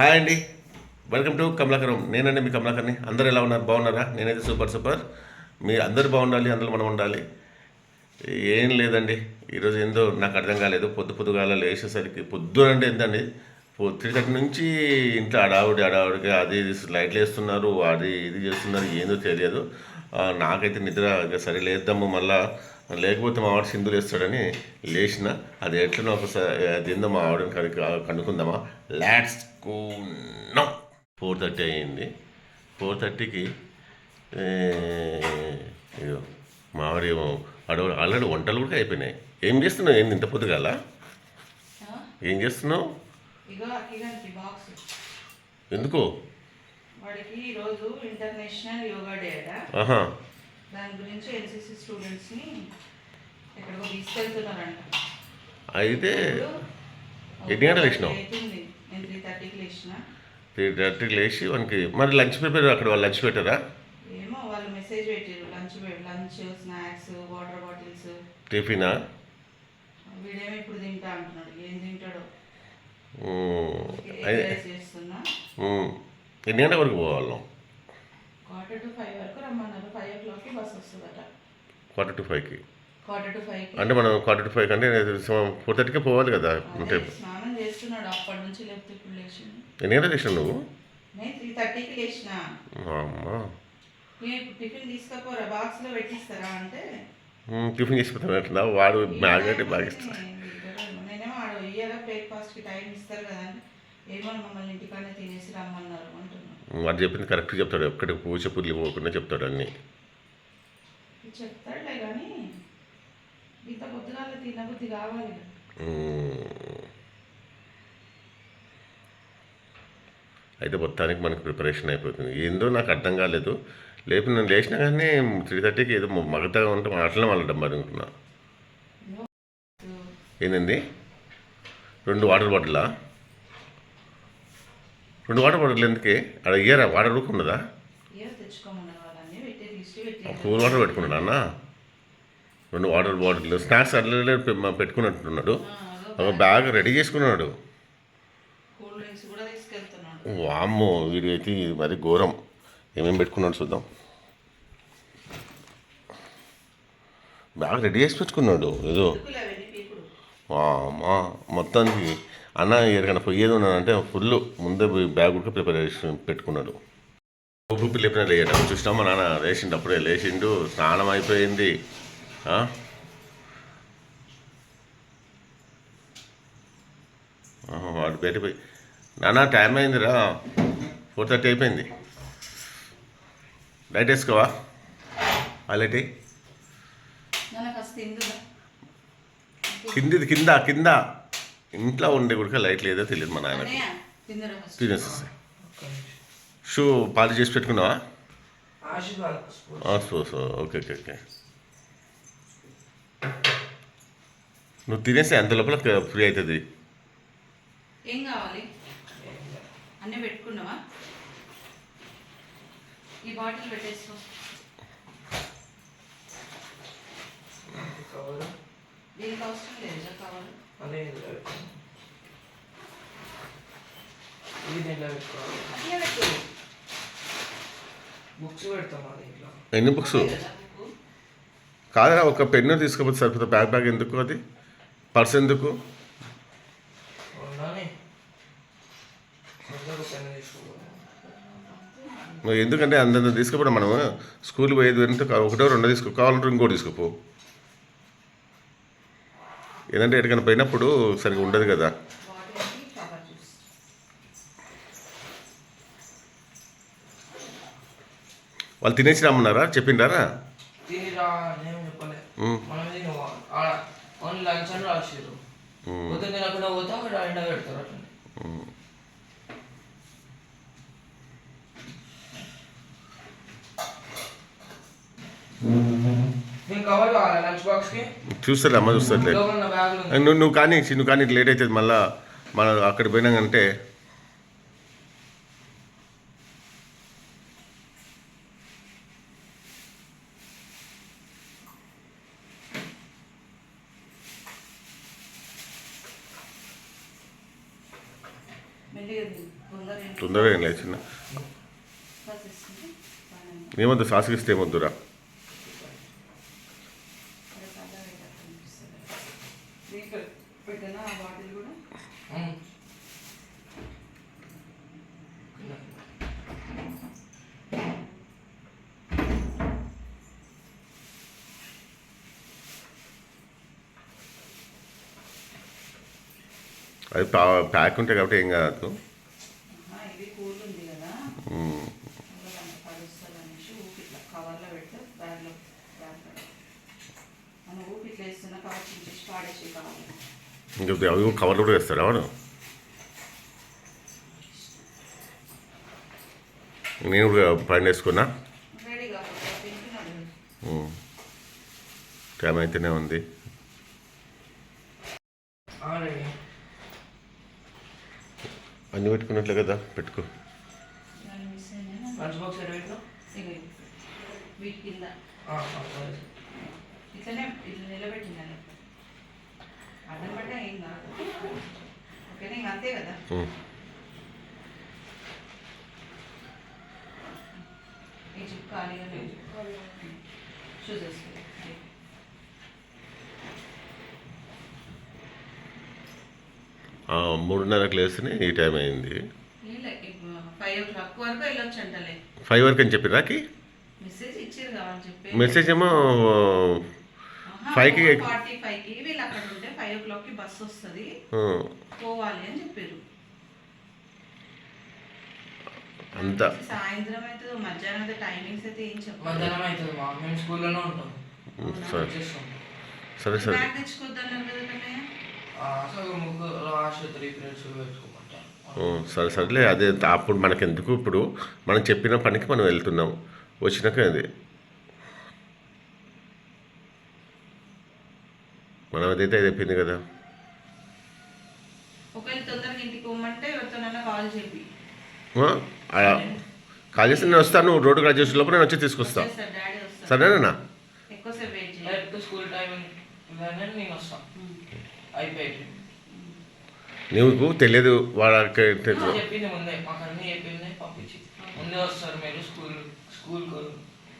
Hi అండి. Welcome to Kamalakaram. నేనండి మీ కమలాకర్ని. అందరు ఎలా ఉన్నారు? బాగున్నారా? నేనైతే సూపర్ సూపర్. మీ అందరు బాగుండాలి అందరూ మనం ఉండాలి. ఏం లేదండి. ఈరోజు ఏందో నాకు అర్థం కాలేదు. పొద్దు పొద్దుగాల లేచేసరికి పొద్దు అంటే ఎంతండి త్రీ థర్టీ నుంచి ఇంట్లో అడావుడి అడావుడిగా అది ఇది లైట్లు వేస్తున్నారు అది ఇది చేస్తున్నారు ఏందో తెలియదు. నాకైతే నిద్ర సరే లేద్దాము మళ్ళీ. లేకపోతే మా ఆవిడ సింధులు వేస్తాడని లేచిన అది ఎట్లనో ఒకసారి ఏందో మా ఆవిడని కనుక కనుక్కుందామా? లాట్స్ నో ఫోర్ థర్టీ అయ్యింది. ఫోర్ థర్టీకి మా ఆవిడ ఏమో అడవులు ఆల్రెడీ వంటలు కూడా అయిపోయినాయి. ఏం చేస్తున్నావు? ఏంది ఇంత పొద్దుగాల? ఏం చేస్తున్నావు? ఎందుకు? వాడికి ఈరోజు ఇంటర్నేషనల్ యోగా డే అట. ఆహా. దాని గురించి ఎన్సీసీ స్టూడెంట్స్ని ఎక్కడికో తీసుకెళ్తున్నారంట. అయితే ఎన్ని గంటలకు లేచినావు? నేను త్రీ థర్టీకి లేచిన. త్రీ థర్టీకి లేచి మనకి మరి లంచ్ ప్రిపేర్ అక్కడ వాళ్ళు లంచ్ పెట్టారా? ఏమో వాళ్ళు మెసేజ్ పెట్టారు lunch lunch snacks water bottles. టిఫినా? వీడేమో ఇప్పుడు తింటా అంటున్నాడు. ఏం తింటాడో. ఎన్ని గంటల వరకు పోవాళ్ళం క్వార్టర్ టు ఫైవ్ వరకు క్లాక్కి బస్ వస్తుందట. క్వార్టర్ టు ఫైవ్కి క్వార్టర్ టు ఫైవ్కి అంటే మనం క్వార్టర్ టు ఫైవ్ అంటే ఫోర్ థర్టీకే పోవాలి కదా. అంటే అదే స్నానం చేస్తున్నాడు అప్పటి నుంచి లేకపోతే ఇప్పుడు లేచింది ఎన్ని గంటలు చేసినావు నువ్వు? నేను త్రీ థర్టీకి లేచిన. అమ్మా నేను టిఫిన్ తీసుకపోరా పెట్టిస్తారా అంటే. టిఫిన్ చేసి పెట్టినా వాడు మ్యాగ్నెట్ బాగా ఇస్తాడు. నేనేమో ఆడ ఇయ్యాలా బ్రేక్ఫాస్ట్కి టైం ఇస్తారు కదా అని. ఏమో మమ్మల్ని ఇంటికానే తినేసి రమ్మన్నారు అంటున్నాను వాడు చెప్పింది కరెక్ట్ చెప్తాడు. ఎక్కడికి పూజ పుల్లి పోకుండా చెప్తాడు అన్నీ. చెప్తాడులే కానీ ఇంత పొద్దుగాల తినబుద్ధి కావాలి. అయితే మొత్తానికి మనకు ప్రిపరేషన్ అయిపోతుంది. ఏందో నాకు అర్థం కాలేదు. లేపు నేను లేచినా కానీ త్రీ థర్టీకి ఏదో మగతగా ఉంటే మాటలే వాళ్ళ మరి అనుకున్నా ఏందండి? రెండు వాటర్ బాటిలా? రెండు వాటర్ బాటిల్ ఎందుకే? అక్కడ ఇయ్యారా? వాటర్ ఉన్నదా? ఏదో కూల్ వాటర్ పెట్టుకున్నాడు అన్న? రెండు వాటర్ బాటిల్ స్నాక్స్ అట్లే పెట్టుకున్నట్టున్నాడు. ఒక బ్యాగ్ రెడీ చేసుకున్నాడు. వామ్మో వీడైతే ఇది మరి ఘోరం. ఏమేమి పెట్టుకున్నాడు చూద్దాం. బ్యాగ్ రెడీ చేసి పెట్టుకున్నాడు ఏదో. ఎందుకులే మొత్తానికి అన్న ఎక్కడికైనా పోయేది ఉన్నానంటే ఫుల్ ముందే పోయి బ్యాగ్ కూడా ప్రిపేర్ చేసి పెట్టుకున్నాడు. ఊపి లేపిన లేయట. చూసినా మా నాన్న? లేచిండు అప్పుడే లేచిండు స్నానం అయిపోయింది. వాడు బయట పోయి నాన్న టైం అయిందిరా. ఫోర్ థర్టీ అయిపోయింది. లైట్ వేసుకోవా? ఆ లైట్ వేయి. నాకు కాస్త తిందుదా కిందిది కింద కింద. ఇంట్లో ఉండే కూడా లైట్ లేదో తెలియదు మా నాయనకి షూ పాలు చేసి పెట్టుకున్నావా? So so okay okay okay. నువ్వు తినేసి అంత లోపల ఫ్రీ అవుతుంది. ఏం కావాలి? అన్నీ పెట్టుకున్నావా? ఈ బాటిల్ పెట్టేసుకో. కవర్? దీనికి అవసరం లేదు కావాలి? పెట్టుకోవాలి ఇది దీంట్లో పెట్టుకోవాలి అట్లే పెట్టు బుక్స్ పెడతాం మా దీంట్లో. ఎన్ని బుక్స్? కదా ఒక పెన్ను తీసుకోకపోతే సరిపోతుంది బ్యాగ్ బ్యాగ్ ఎందుకు అది? పర్స్ ఎందుకు? నువ్వు ఎందుకంటే అంతంత తీసుకుపోవడం మనం స్కూల్ పోయేది అంటే ఒకటో రెండో తీసుకో కావాలంటే ఇంకోటి తీసుకోపో. ఏదంటే ఎక్కడికైనా పోయినప్పుడు సరిగ్గా ఉండదు కదా బాటిల్కి కవర్ చూసి వాళ్ళు తినేసి రమ్మన్నారా చెప్పిండారా తిని రా నేను చెప్పలే ఉమ్. మనం తిని ఓన్లీ లంచ్ అని రాసిర్రు ఉమ్. పొద్దున్న తినకుండా పోతాం ఇక్కడ ఎండ పెడతారు అట్లా నేను కవర్ కావాలి లంచ్ బాక్స్కి? చూస్తారు అమ్మ ఉంది నువ్వు నువ్వు కానీ నువ్వు కానీ లేట్ అవుతుంది మళ్ళా. మనం అక్కడ పోయినాకంటే తొందరగా ఏం లేచిన. ఏమొద్దు సాసుకిస్తే ఏమొద్దురా అరే చల్లగా అయితే అనిపిస్తుంది. దీంట్లో పెట్టినా ఆ బాటిల్ కూడా ఉమ్. అది పా- ప్యాక్ ఉంటాయి కాబట్టి ఏం కాదు ఆహా, ఇది కూల్ ఉంది కదా ఉమ్. అందులో అంత పడుస్తుంది అనేసి ఊపి ఇట్లా కవర్లో పెడితే బ్యాగ్లో బ్యాగ్ పెడతాం. మనం ఊపి ఇట్లా వేస్తున్న కవర్ చించేసి పాడేసి కావాలి. ఇంకా అవి కవర్లు కూడా వేస్తాడు అవును నేను కూడా పైన వేసుకున్నా. టైం అయితేనే ఉంది ఆల్రెడీ అన్ని పెట్టుకున్నట్లే కదా పెట్టుకో. ఇట్లనే ఇట్లా నిలబెట్టినాను అడ్డం పడ్డా ఏం కాదు ఓకేనా ఇంక అంతే కదా. ఈ ఖాళీగా మూడున్నరకు లేస్తేనే ఈ టైం అయింది. ఫైవ్ వరకు అని చెప్పి రాకి మెసేజ్ ఇచ్చారు కావాలి చెప్పి మెసేజ్ ఏమో five కి- ఫార్టీ ఫైవ్కి వీళ్ళు అక్కడ ఉంటే ఫైవ్ ఓ క్లాక్కి బస్ వస్తుంది. ఆ, పోవాలి అని చెప్పారు అంతా సాయంత్రం అయితే మధ్యాహ్నం అయితే టైమింగ్స్ అయితే ఏం చెప్పాలి మధ్యాహ్నం అవుతుంది మా మేము స్కూల్లోనే ఉంటాం. ఉమ్, సరే. వచ్చేస్తాం. సరే సరే. సరే సరేలే అదే అప్పుడు మనకెందుకు? ఇప్పుడు మనం చెప్పిన పనికి మనం వెళ్తున్నాం. వచ్చినాక అది. మనం అదైతే అది చెప్పింది కదా. ఒకవేళ తొందరగా ఇంటికి పోమంటే ఎవరితోనైనా కాల్ చెప్పి ఆ, ఆ, కాల్ చేస్తే నేను వస్తాను. రోడ్డు కట్ చేసే లోపల నేను వచ్చి తీసుకొస్తా. సార్ డాడీ వస్తారు సరేనా? అయిపోయింది. నీకు తెలియదు వాళ్ళకి చెప్పింది ముందే మాకు అన్ని చెప్పింది పంపించి. ముందే వస్తారు మీరు school school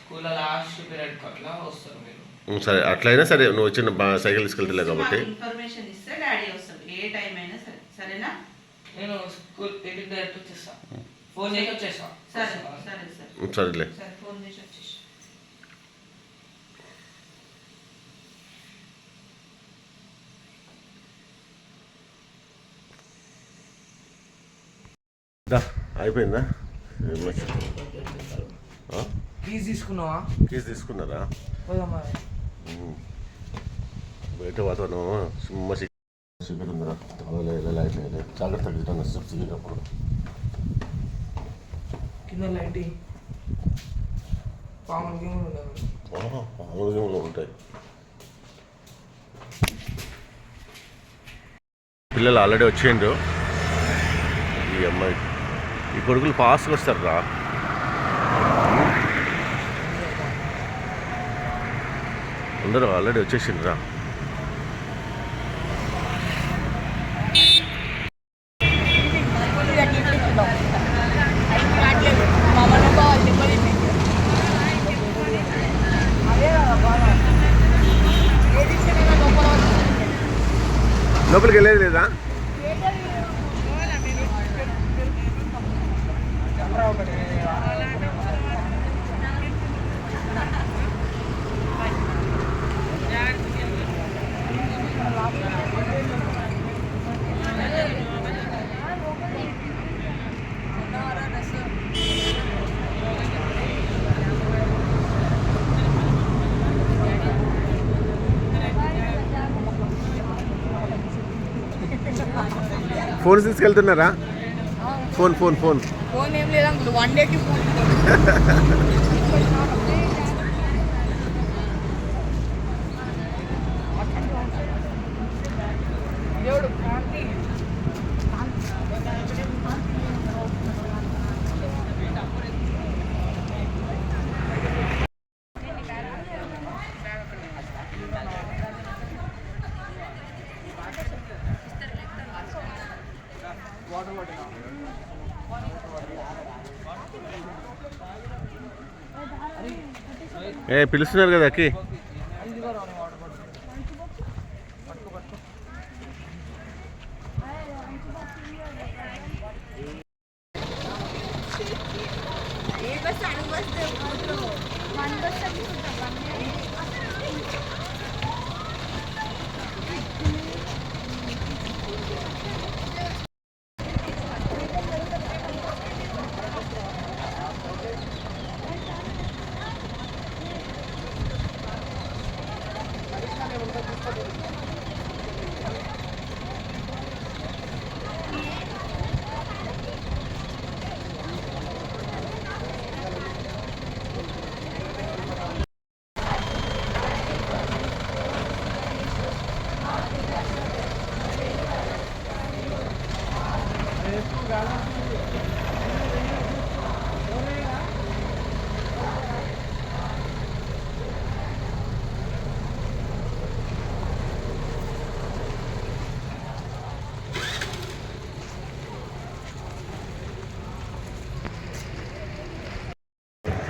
school last period అట్లా వస్తారు మీరు. సరే అట్లయినా సరే నువ్వు వచ్చిన సైకిల్ తీసుకెళ్తలే కాబట్టి. ఇన్ఫర్మేషన్ ఇస్తే డాడీ వస్తాడు ఏ టైం అయినా సరే సరేనా? నేను స్కూల్ ఇంటికి డైరెక్ట్ వచ్చేస్తా. ఫోన్ చేసి వచ్చేస్తా. సరే సరే సరే. ఉమ్, సరేలే సరే ఫోన్ చేసి వచ్చేసి దా. అయిపోయిందా? తీసుకున్నావా? కీస్ తీసుకున్నారా. బయట వాతావరణం సుమ్మ సిగరెట్ ఉందిరా చాలా లైట్ లేదు జాగ్రత్త తగ్గుతాను సిగరెప్పుడు కింద లైట్ పాములు గేములు ఉండదు. ఆరోగ్యంలో ఉంటాయి. పిల్లలు ఆల్రెడీ వచ్చిండ్రు ఈ అమ్మాయి ఈ కొడుకులు ఫాస్ట్గా వస్తారు రా. అందరూ ఆల్రెడీ వచ్చేసిండ్రు రా. లోపలికి వెళ్ళేది లేదా? Phone తీసుకెళ్తున్నారా? Phone phone phone. Phone ఏం లేదు అంకుల్ వన్ డేకి ఫోన్ దేవుడు కాంతి వాటర్ బాటిల్ ఏ పిలుస్తున్నారు కదా అక్కి?